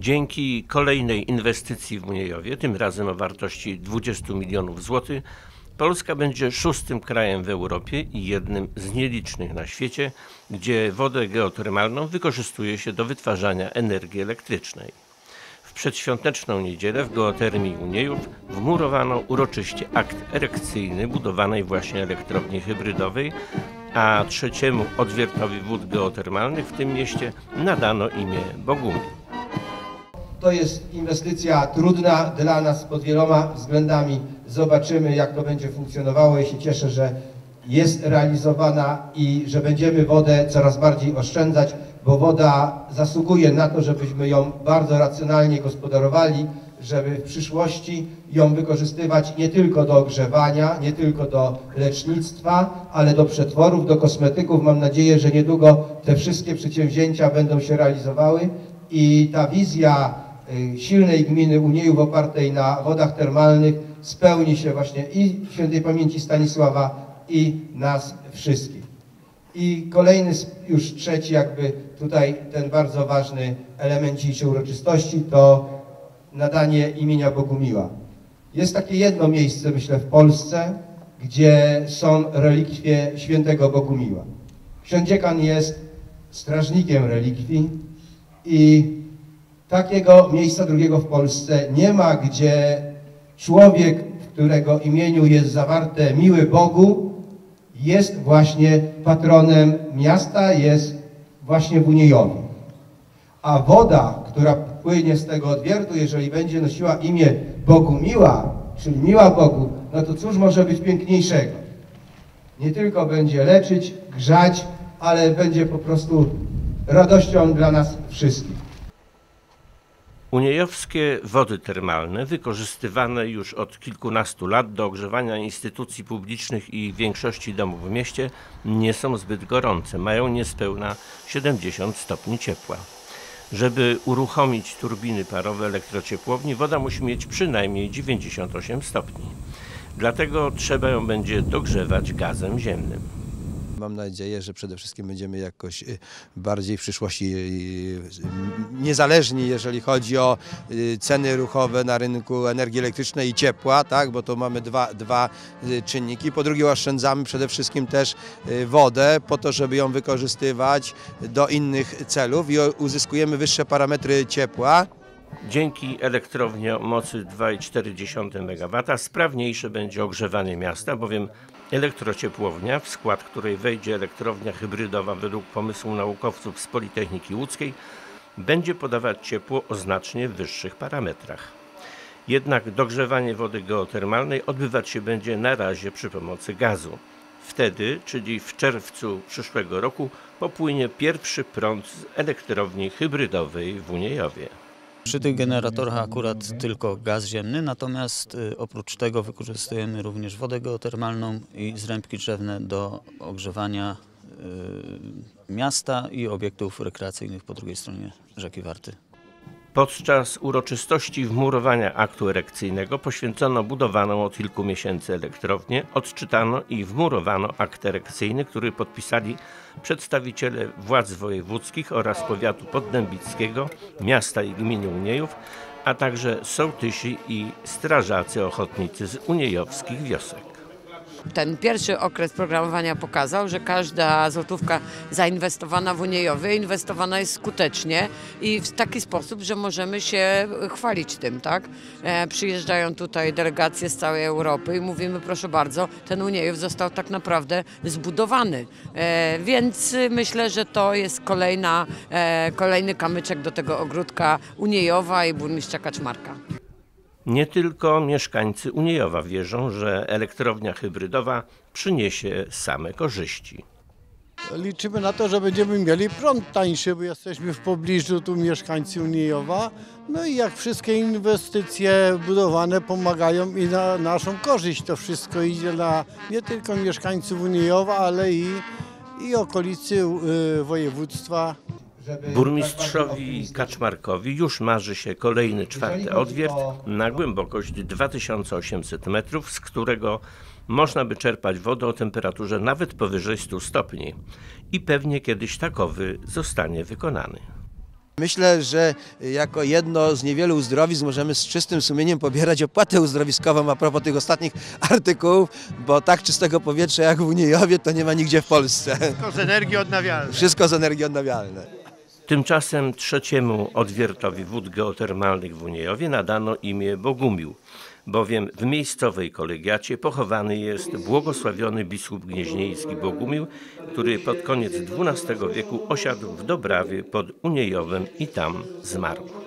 Dzięki kolejnej inwestycji w Uniejowie, tym razem o wartości 20 milionów złotych, Polska będzie szóstym krajem w Europie i jednym z nielicznych na świecie, gdzie wodę geotermalną wykorzystuje się do wytwarzania energii elektrycznej. W przedświąteczną niedzielę w geotermii Uniejów wmurowano uroczyście akt erekcyjny budowanej właśnie elektrowni hybrydowej, a trzeciemu odwiertowi wód geotermalnych w tym mieście nadano imię Bogumił. To jest inwestycja trudna dla nas pod wieloma względami. Zobaczymy, jak to będzie funkcjonowało. Ja się cieszę, że jest realizowana i że będziemy wodę coraz bardziej oszczędzać, bo woda zasługuje na to, żebyśmy ją bardzo racjonalnie gospodarowali, żeby w przyszłości ją wykorzystywać nie tylko do ogrzewania, nie tylko do lecznictwa, ale do przetworów, do kosmetyków. Mam nadzieję, że niedługo te wszystkie przedsięwzięcia będą się realizowały i ta wizja silnej gminy Uniejów opartej na wodach termalnych spełni się właśnie i świętej pamięci Stanisława i nas wszystkich. I kolejny, już trzeci jakby tutaj ten bardzo ważny element dzisiejszej uroczystości to nadanie imienia Bogumiła. Jest takie jedno miejsce, myślę, w Polsce, gdzie są relikwie świętego Bogumiła. Ksiądz dziekan jest strażnikiem relikwii i takiego miejsca drugiego w Polsce nie ma, gdzie człowiek, w którego imieniu jest zawarte miły Bogu, jest właśnie patronem miasta, jest właśnie w Uniejowie. A woda, która płynie z tego odwiertu, jeżeli będzie nosiła imię Bogu miła, czyli miła Bogu, no to cóż może być piękniejszego? Nie tylko będzie leczyć, grzać, ale będzie po prostu radością dla nas wszystkich. Uniejowskie wody termalne, wykorzystywane już od kilkunastu lat do ogrzewania instytucji publicznych i większości domów w mieście, nie są zbyt gorące, mają niespełna 70 stopni ciepła. Żeby uruchomić turbiny parowe elektrociepłowni, woda musi mieć przynajmniej 98 stopni. Dlatego trzeba ją będzie dogrzewać gazem ziemnym. Mam nadzieję, że przede wszystkim będziemy jakoś y, bardziej w przyszłości y, niezależni, jeżeli chodzi o y, ceny ruchowe na rynku energii elektrycznej i ciepła, tak? bo to mamy dwa, dwa y, czynniki. Po drugie oszczędzamy przede wszystkim też y, wodę po to, żeby ją wykorzystywać do innych celów i uzyskujemy wyższe parametry ciepła. Dzięki elektrowni o mocy 2,4 MW sprawniejsze będzie ogrzewanie miasta, bowiem elektrociepłownia, w skład której wejdzie elektrownia hybrydowa według pomysłu naukowców z Politechniki Łódzkiej, będzie podawać ciepło o znacznie wyższych parametrach. Jednak dogrzewanie wody geotermalnej odbywać się będzie na razie przy pomocy gazu. Wtedy, czyli w czerwcu przyszłego roku, popłynie pierwszy prąd z elektrowni hybrydowej w Uniejowie. Przy tych generatorach akurat tylko gaz ziemny, natomiast y, oprócz tego wykorzystujemy również wodę geotermalną i zrębki drzewne do ogrzewania y, miasta i obiektów rekreacyjnych po drugiej stronie rzeki Warty. Podczas uroczystości wmurowania aktu erekcyjnego poświęcono budowaną od kilku miesięcy elektrownię, odczytano i wmurowano akt erekcyjny, który podpisali przedstawiciele władz wojewódzkich oraz powiatu poddębickiego, miasta i gminy Uniejów, a także sołtysi i strażacy ochotnicy z uniejowskich wiosek. Ten pierwszy okres programowania pokazał, że każda złotówka zainwestowana w Uniejowie inwestowana jest skutecznie i w taki sposób, że możemy się chwalić tym, tak? E, przyjeżdżają tutaj delegacje z całej Europy i mówimy, proszę bardzo, ten Uniejów został tak naprawdę zbudowany. E, więc myślę, że to jest kolejna, e, kolejny kamyczek do tego ogródka Uniejowa i burmistrza Kaczmarka. Nie tylko mieszkańcy Uniejowa wierzą, że elektrownia hybrydowa przyniesie same korzyści. Liczymy na to, że będziemy mieli prąd tańszy, bo jesteśmy w pobliżu tu mieszkańcy Uniejowa. No i jak wszystkie inwestycje budowane pomagają i na naszą korzyść. To wszystko idzie na nie tylko mieszkańców Uniejowa, ale i, i okolicy y, województwa. Tak Burmistrzowi optymistycznie. Kaczmarkowi już marzy się kolejny czwarty odwiert na głębokość 2800 metrów, z którego można by czerpać wodę o temperaturze nawet powyżej 100 stopni. I pewnie kiedyś takowy zostanie wykonany. Myślę, że jako jedno z niewielu uzdrowisk możemy z czystym sumieniem pobierać opłatę uzdrowiskową a propos tych ostatnich artykułów, bo tak czystego powietrza jak w Uniejowie to nie ma nigdzie w Polsce. Tylko z energii odnawialnej. Wszystko z energii odnawialnej. Tymczasem trzeciemu odwiertowi wód geotermalnych w Uniejowie nadano imię Bogumił, bowiem w miejscowej kolegiacie pochowany jest błogosławiony biskup gnieźnieński Bogumił, który pod koniec XII wieku osiadł w Dobrawie pod Uniejowem i tam zmarł.